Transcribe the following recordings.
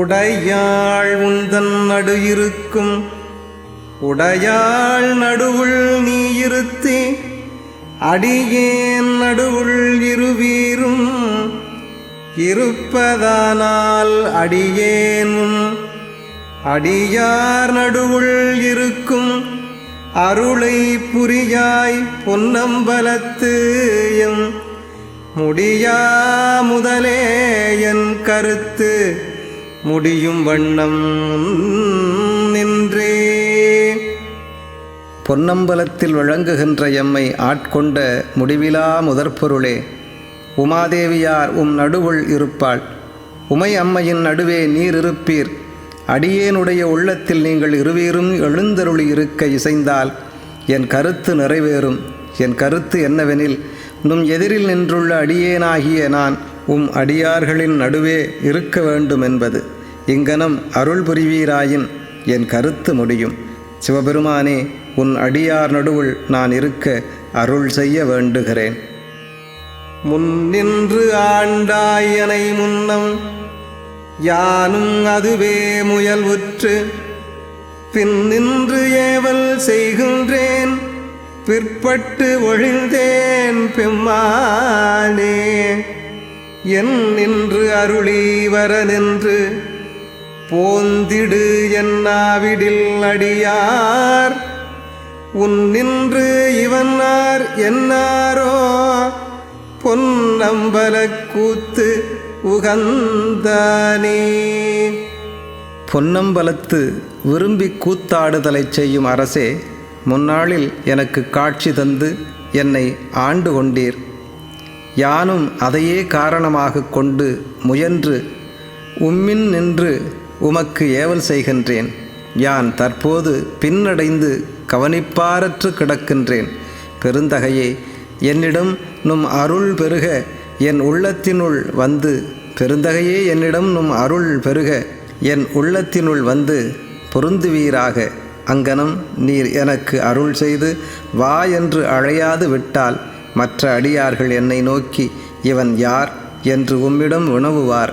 உடையாள் உந்தன் நடு இருக்கும். உடையாள் நடுவுள் நீ இருத்தி அடியேன் நடுவுள் இருவீரும். இருப்பதானால் அடியேனும் அடியார் நடுவுள் இருக்கும். அருளை புரியாய் பொன்னம்பலத்து எம். முடியா முதலே என் கருத்து. முடியும் வண்ணம் நின்றே. பொன்னம்பலத்தில் வழங்குகின்ற எம்மை ஆட்கொண்ட முடிவிலா முதற்பொருளே. உமாதேவியார் உம் நடுவுள் இருப்பாள். உமை அம்மையின் நடுவே நீர் இருப்பீர். அடியேனுடைய உள்ளத்தில் நீங்கள் இருவீரும் எழுந்தருளி இருக்க இசைந்தால் என் கருத்து நிறைவேறும். என் கருத்து என்னவெனில் நும் எதிரில் நின்றுள்ள அடியேனாகிய நான் உம் அடியார்களின் நடுவே இருக்க வேண்டும் என்பது இங்கனம் அருள் புரிவீராயின் என் கருத்து முடியும். சிவபெருமானே உன் அடியார் நடுவுள் நான் இருக்க அருள் செய்ய வேண்டுகிறேன். முன்னின்று ஆண்டாயனை முன்னம் யானும் அதுவே முயல்வுற்று. பின் நின்று ஏவல் செய்கின்றேன் பிற்பட்டு ஒழிந்தேன் பெம்மானே. என் நின்று அருளி வர நின்று போந்திடு என்னாவிடில் அடியார். உன் நின்று இவன்னார் என்னாரோ? பொன்னம்பல கூத்து உகந்தானே. பொன்னம்பலத்து விரும்பி கூத்தாடுதலைச் செய்யும் அரசே முன்னாளில் எனக்கு காட்சி தந்து என்னை ஆண்டு கொண்டீர். யானும் அதையே காரணமாக கொண்டு முயன்று உம்மின் நின்று உமக்கு ஏவல் செய்கின்றேன். யான் தற்போது பின்னடைந்து கவனிப்பாரற்று கிடக்கின்றேன். பெருந்தகையே என்னிடம் நும் அருள் பெருக என் உள்ளத்தினுள் வந்து பெருந்தகையே என்னிடம் நும் அருள் பெருக என் உள்ளத்தினுள் வந்து பொருந்துவீராக. அங்கனம் நீர் எனக்கு அருள் செய்து வா என்று அழையாது விட்டால் மற்ற அடியார்கள் என்னை நோக்கி இவன் யார் என்று உம்மிடம் உணவுவார்.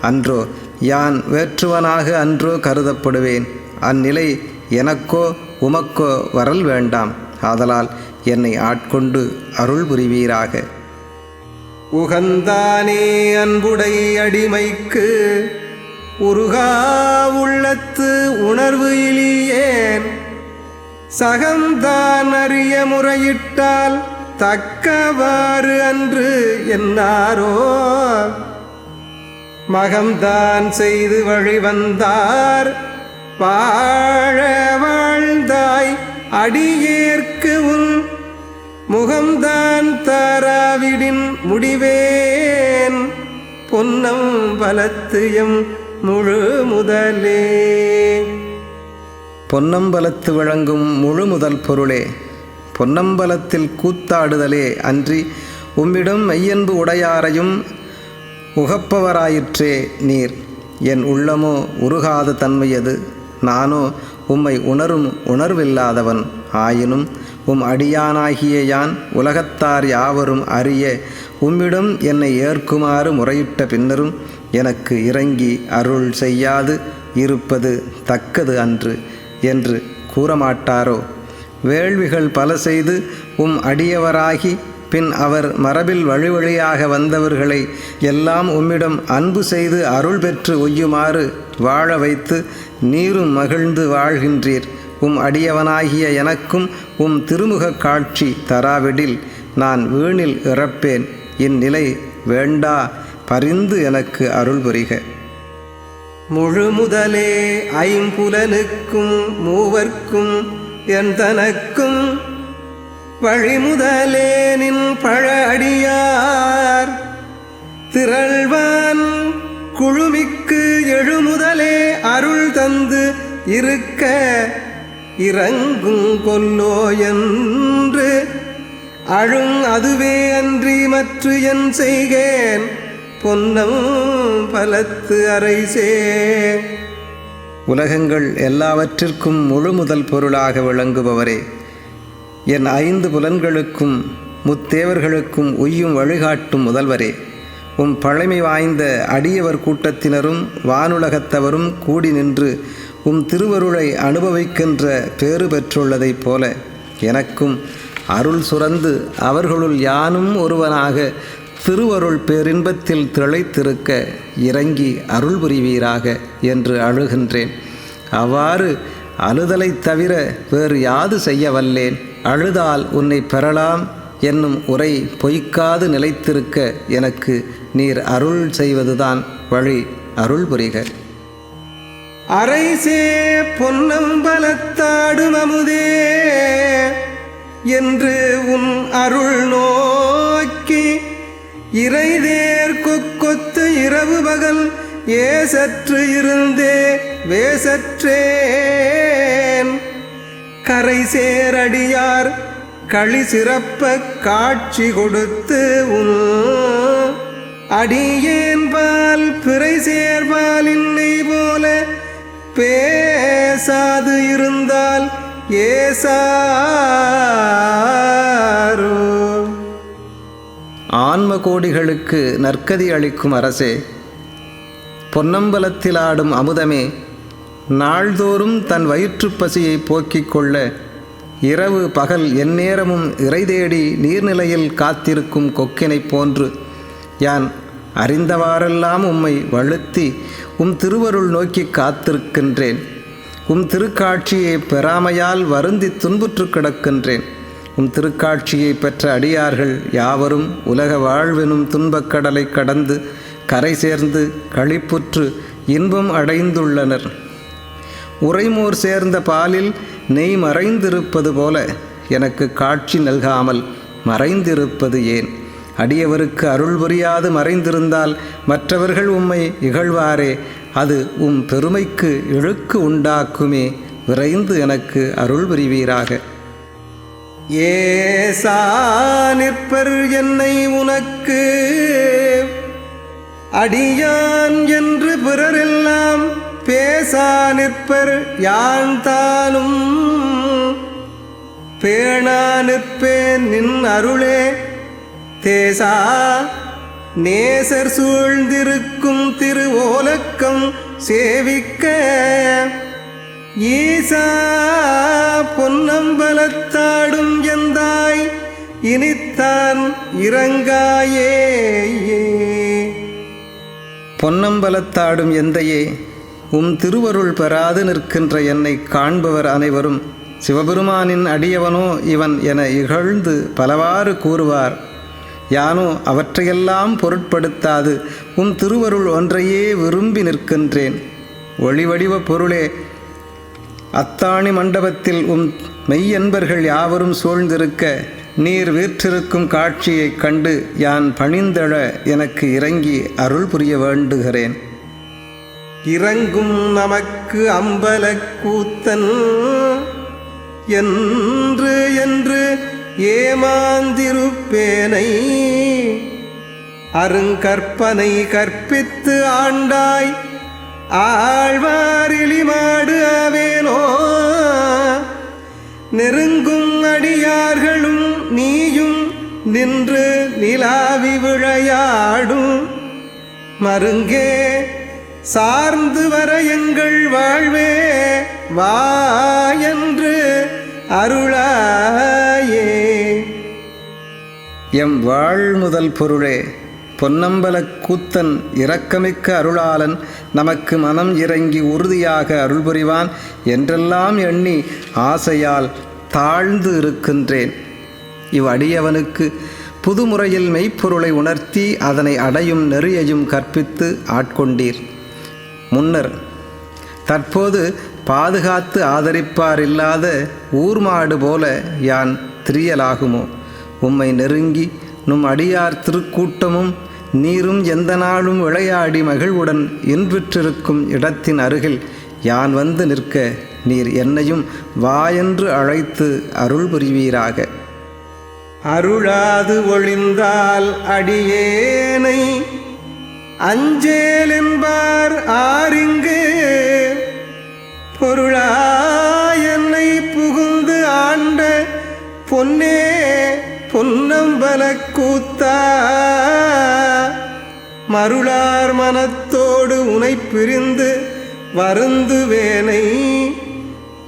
அன்றோ யான் வேற்றுவனாக அன்றோ கருதப்படுவேன். அந்நிலை எனக்கோ உமக்கோ வரல் வேண்டாம். ஆதலால் என்னை ஆட்கொண்டு அருள் புரிவீராக. உகந்தானே அன்புடை அடிமைக்கு உருகா உள்ளத்து உணர்வு இலியேன் சகந்தான் அறிய முறையிட்டால் தக்கவாறு அன்று என்னாரோ? மகம்தான் செய்து வழிவந்தார் வாழ வாழ்ந்தாய் அடியேற்கு உன் முகம்தான் தாராவிடின் முடிவேன். பொன்னம் பலத்துயம் முழு முதலே. பொன்னம்பலத்து வழங்கும் முழு முதல் பொருளே. பொன்னம்பலத்தில் கூத்தாடுதலே அன்றி உம்மிடம் மெய்யன்பு உடையாரையும் உகப்பவராயிற்றே நீர். என் உள்ளமோ உருகாத தன்மையது நானோ உம்மை உணரும் உணர்வில்லாதவன் ஆயினும் உம் அடியானாகிய யான் உலகத்தார் யாவரும் அறிய உம்மிடம் என்னை ஏற்குமாறு முறையிட்ட பின்னரும் எனக்கு இறங்கி அருள் செய்யாது இருப்பது தக்கது அன்று என்று கூறமாட்டாரோ? வேள்விகள் பல செய்து உம் அடியவராகி பின் அவர் மரபில் வழி வழியாக வந்தவர்களை எல்லாம் உம்மிடம் அன்பு செய்து அருள் பெற்று ஒய்யுமாறு வாழ வைத்து நீரும் மகிழ்ந்து வாழ்கின்றீர். உம் அடியவனாகிய எனக்கும் உம் திருமுகக் காட்சி தராவிடில் நான் வீணில் இறப்பேன். இந்நிலை வேண்டா பரிந்து எனக்கு அருள் புரிக. முழு முதலே ஐம்புலனுக்கும் மூவர்க்கும் என் தனக்கும் வழிமுதலே நின் பழ திரள்வான் குழுமிக்கு எழுமுதலே அருள் தந்து இருக்க இறங்கும் கொல்லோ என்று. அழும் அதுவே அன்றி மற்ற என் செய்கேன். பொன்னம் பலத்து அரைசே உலகங்கள் எல்லாவற்றிற்கும் முழு முதல் பொருளாக விளங்குபவரே. என் ஐந்து புலன்களுக்கும் முத்தேவர்களுக்கும் உய்யும் வழிகாட்டும் முதல்வரே. உம் பழமை வாய்ந்த அடியவர் கூட்டத்தினரும் வானுலகத்தவரும் கூடி நின்று உம் திருவருளை அனுபவிக்கின்ற பேறு பெற்றுள்ளதைப் போல எனக்கும் அருள் சுரந்து அவர்களுள் யானும் ஒருவனாக திருவருள் பேரின்பத்தில் திளைத்திருக்க இறங்கி அருள் புரிவீராக என்று அழுகின்றேன். அவ்வாறு அழுதலை தவிர வேறு யாது செய்ய வல்லேன் அழுதால் உன்னை பெறலாம் என்னும் உரை பொய்க்காது நிலைத்திருக்க எனக்கு நீர் அருள் செய்வதுதான் வழி அருள் புரிக அரைசே பொன்னம்பலத்தாடும் அமுதே என்று உன் அருள் நோக்கி இறைதேர் கொக்கொத்து இரவு பகல் ஏசற்று இருந்தே வேசற்றேன் கரை சேரடியார் களி சிறப்ப காட்சி கொடுத்து உன் அடியேன்பால் பிறை சேர்பால் இல்லை போல பேசாது இருந்தால் ஏசா ஆன்ம கோடிகளுக்கு நற்கதி அளிக்கும் அரசே பொன்னம்பலத்தில் ஆடும் அமுதமே நாள்தோறும் தன் வயிற்றுப் பசியை போக்கிக் கொள்ள இரவு பகல் எந்நேரமும் இறை தேடி நீர்நிலையில் காத்திருக்கும் கொக்கினைப் போன்று யான் அறிந்தவாறெல்லாம் உம்மை வழுத்தி உம் திருவருள் நோக்கி காத்திருக்கின்றேன். உம் திருக்காட்சியை பெறாமையால் வருந்தி துன்புற்று கிடக்கின்றேன். உம் திருக்காட்சியை பெற்ற அடியார்கள் யாவரும் உலக வாழ்வெனும் துன்பக்கடலை கடந்து கரை சேர்ந்து களிப்புற்று இன்பம் அடைந்துள்ளனர். உறைமோர் சேர்ந்த பாலில் நெய் மறைந்திருப்பது போல எனக்கு காட்சி நல்காமல் மறைந்திருப்பது ஏன்? அடியவருக்கு அருள் புரியாது மறைந்திருந்தால் மற்றவர்கள் உம்மை இகழ்வாரே அது உம் பெருமைக்கு இழுக்கு உண்டாக்குமே விரைந்து எனக்கு அருள் புரிவீராக. ஏசா நிற்பர் என்னை உனக்கு. அடியான் என்று பிறரெல்லாம் பேசா நிற்பர் யான் தானும். பேணா நிற்பேன் நின் அருளே. தேசா நேசர் சூழ்ந்திருக்கும் திருவோலக்கம் சேவிக்க. ஈசா பொன்னம்பலத்தாடும் எந்தாய்? இனித்தான் இறங்காயே பொன்னம்பலத்தாடும் எந்தையே உம் திருவருள் பெறாது நிற்கின்ற என்னை காண்பவர் அனைவரும். சிவபெருமானின் அடியவனோ இவன் என இகழ்ந்து பலவாறு கூறுவார். யானோ அவற்றையெல்லாம் பொருட்படுத்தாது. உம் திருவருள் ஒன்றையே விரும்பி நிற்கின்றேன். ஒளிவடிவ பொருளே அத்தாணி மண்டபத்தில் உம் மெய்யன்பர்கள் யாவரும் சூழ்ந்திருக்க நீர் வீற்றிருக்கும் காட்சியைக் கண்டு யான் பணிந்தழ எனக்கு இறங்கி அருள் புரிய வேண்டுகிறேன். இறங்கும் நமக்கு அம்பலக்கூத்தன் என்று என்று ஏமாந்திருப்பேனை. அருங்கற்பனை கற்பித்து ஆண்டாய் ஆழ்வாரிலிமாடு ஆவேனோ? நெருங்கும் அடியார்களும் நீயும் நின்று நிலாவி விளையாடும். மருங்கே சார்ந்து வர எங்கள் வாழ்வே வா என்று அருளாயே. எம் வாழ் முதல் பொருளே. பொன்னம்பலக் கூத்தன் இரக்கமிக்க அருளாளன் நமக்கு மனம் இறங்கி உறுதியாக அருள் புரிவான் என்றெல்லாம் எண்ணி ஆசையால் தாழ்ந்து இருக்கின்றேன். இவ்வடியவனுக்கு புதுமுறையில் மெய்ப்பொருளை உணர்த்தி அதனை அடையும் நெறியையும் கற்பித்து ஆட்கொண்டீர். முன்னர் தற்போது பாதுகாத்து ஆதரிப்பார் இல்லாத ஊர்மாடு போல யான் திரியலாகுமோ? உம்மை நெருங்கி நும் அடியார் திருக்கூட்டமும் நீரும் எந்த நாளும் விளையாடி மகிழ்வுடன் இன்றுற்றிருக்கும் இடத்தின் அருகில் யான் வந்து நிற்க நீர் என்னையும் வாயென்று அழைத்து அருள் புரிவீராக. அருளாது ஒளிந்தால் அடியேனை அஞ்சேல் என்பார் ஆரிங்கு பொருளா என்னை புகுந்து ஆண்ட பொன்னே பொன்னம்பல கூத்தா மருளார் மனத்தோடு உனை பிரிந்து வருந்துவேனை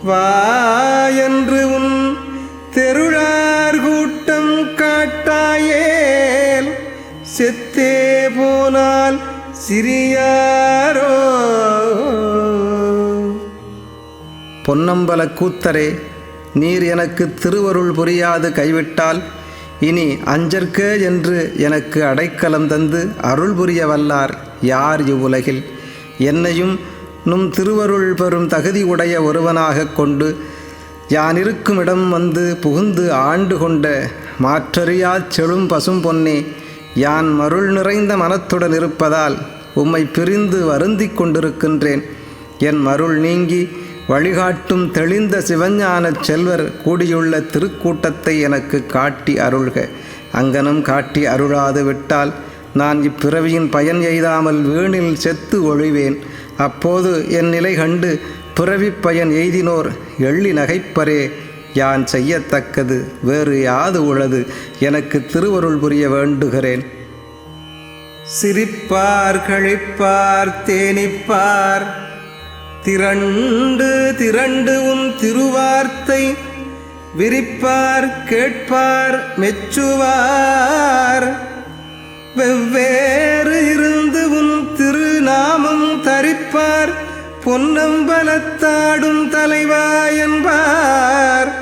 வா என்று உன் தெருளார் கூட்டம் காட்டாயேல் செத்தே போனால் சிறியாரோ? பொன்னம்பல கூத்தரே நீர் எனக்கு திருவருள் புரியாது கைவிட்டால் இனி அஞ்சற்கே என்று எனக்கு அடைக்கலம் தந்து அருள் புரிய வல்லார் யார் இவ்வுலகில்? என்னையும் நும் திருவருள் பெறும் தகுதி உடைய ஒருவனாகக் கொண்டு யான் இருக்கும் இடம் வந்து புகுந்து ஆண்டு கொண்ட மாற்றறியாச் செழும் பசும் பொன்னே யான் மருள் நிறைந்த மனத்துடன் இருப்பதால் உம்மை பிரிந்து வருந்திக் கொண்டிருக்கின்றேன். என் மருள் நீங்கி வழிகாட்டும் தெளிந்த சிவஞானச் செல்வர் கூடியுள்ள திருக்கூட்டத்தை எனக்கு காட்டி அருள்க. அங்கனம் காட்டி அருளாது விட்டால் நான் இப்பிறவியின் பயன் எய்தாமல் வீணில் செத்து ஒழிவேன். அப்போது என் நிலை கண்டு பிறவி பயன் எய்தினோர் எள்ளி நகைப்பரே. யான் செய்யத்தக்கது வேறு யாது உளது எனக்கு திருவருள் புரிய வேண்டுகிறேன். சிரிப்பார் கழிப்பார் தேனிப்பார் திரண்டு திரண்டு உன் திருவார்த்தை விரிப்பார் கேட்பார் மெச்சுவார். வெவ்வேறு இருந்து உன் திருநாமம் தரிப்பார் பொன்னம்பலத்தாடும் தலைவா என்பார்.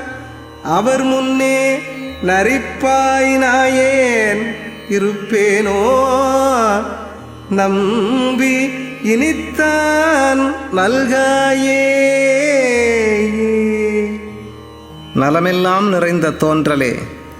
அவர் முன்னே நரிப்பாய் நாயேன் இருப்பேனோ? நம்பி இனித்தான் நல்காயே. நலமெல்லாம் நிறைந்த தோன்றலே.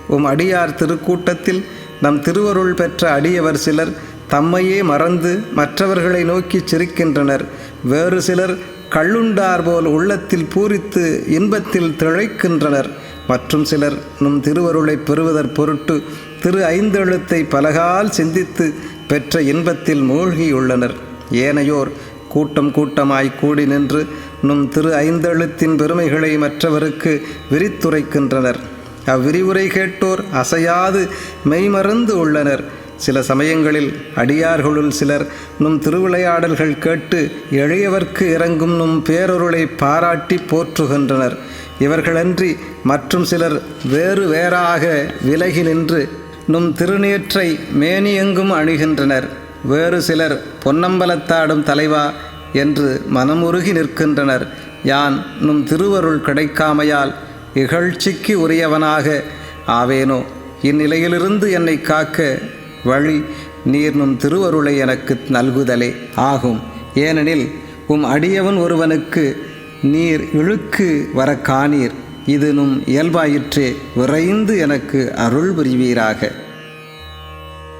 உம் அடியார் திருக்கூட்டத்தில் நம் திருவருள் பெற்ற அடியவர் சிலர் தம்மையே மறந்து மற்றவர்களை நோக்கிச் சிரிக்கின்றனர். வேறு சிலர் கள்ளுண்டார் போல் உள்ளத்தில் பூரித்து இன்பத்தில் திளைக்கின்றனர். மற்றும் சிலர் நம் திருவருளைப் பெறுவதற் பொருட்டு திரு ஐந்தெழுத்தை பலகால் சிந்தித்து பெற்ற இன்பத்தில் மூழ்கியுள்ளனர். ஏனையோர் கூட்டம் கூட்டமாய் கூடி நின்று நும் திரு ஐந்தெழுத்தின் பெருமைகளை மற்றவருக்கு விரித்துரைக்கின்றனர். அவ்விரிவுரை கேட்டோர் அசையாது மெய்மறந்து உள்ளனர். சில சமயங்களில் அடியார்களுள் சிலர் நும் திருவிளையாடல்கள் கேட்டு எளியவர்க்கு இறங்கும் நும் பேரொருளை பாராட்டி போற்றுகின்றனர். இவர்களன்றி மற்றும் சிலர் வேறு வேறாக விலகி நின்று நும் திருநேற்றை மேனியெங்கும் அணிகின்றனர். வேறு சிலர் பொன்னம்பலத்தாடும் தலைவா என்று மனமுருகி நிற்கின்றனர். யான் நும் திருவருள் கிடைக்காமையால் இகழ்ச்சிக்கு உரியவனாக. ஆவேனோ இந்நிலையிலிருந்து என்னை காக்க வழி நீர் நும் திருவருளை எனக்கு நல்குதலே ஆகும். ஏனெனில் உம் அடியவன் ஒருவனுக்கு நீர் இழுக்கு வர காணீர். இது நும் இயல்பாயிற்றே விரைந்து எனக்கு அருள் புரிவீராக.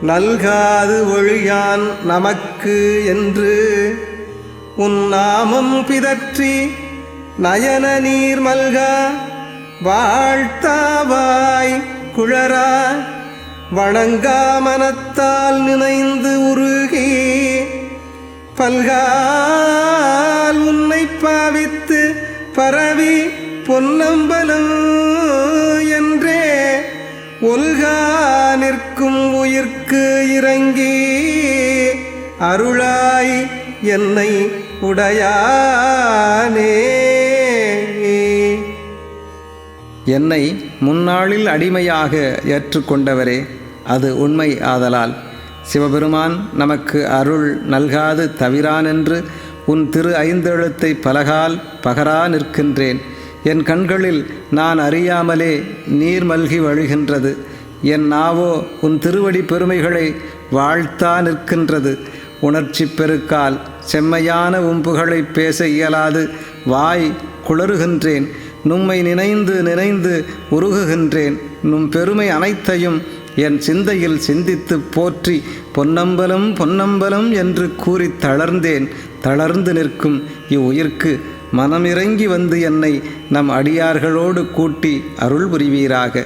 நல்காது ஒழியான் நமக்கு என்று. உன் நாமம் பிதற்றி நயன நீர் மல்கா வாழ்த்தாவாய் குழரா வணங்கா மனத்தால் நினைந்து உருகி பல்கால் உன்னை பாவித்து பரவி பொன்னம்பலம் என்றே. ஒல்கா நிற்க உயிர்க்கு இறங்கி அருளாய் என்னை உடையானே. என்னை முன்னாளில் அடிமையாக ஏற்றுக்கொண்டவரே அது உண்மை ஆதலால். சிவபெருமான் நமக்கு அருள் நல்காது தவிரானென்று உன் திரு ஐந்தெழுத்தை பலகால் பகரா நிற்கின்றேன். என் கண்களில் நான் அறியாமலே நீர் மல்கி வழிகின்றது. என் நாவோ உன் திருவடி பெருமைகளை வாழ்த்தா நிற்கின்றது. உணர்ச்சி பெருக்கால் செம்மையான உம்புகளை பேச இயலாது. வாய் குளறுகின்றேன் நும்மை நினைந்து நினைந்து உருகுகின்றேன். நும் பெருமை அனைத்தையும் என் சிந்தையில் சிந்தித்து போற்றி பொன்னம்பலம் பொன்னம்பலம் என்று கூறி தளர்ந்தேன். தளர்ந்து நிற்கும் இவ்வுயிர்க்கு மனமிறங்கி வந்து என்னை நம் அடியார்களோடு கூட்டி அருள் புரிவீராக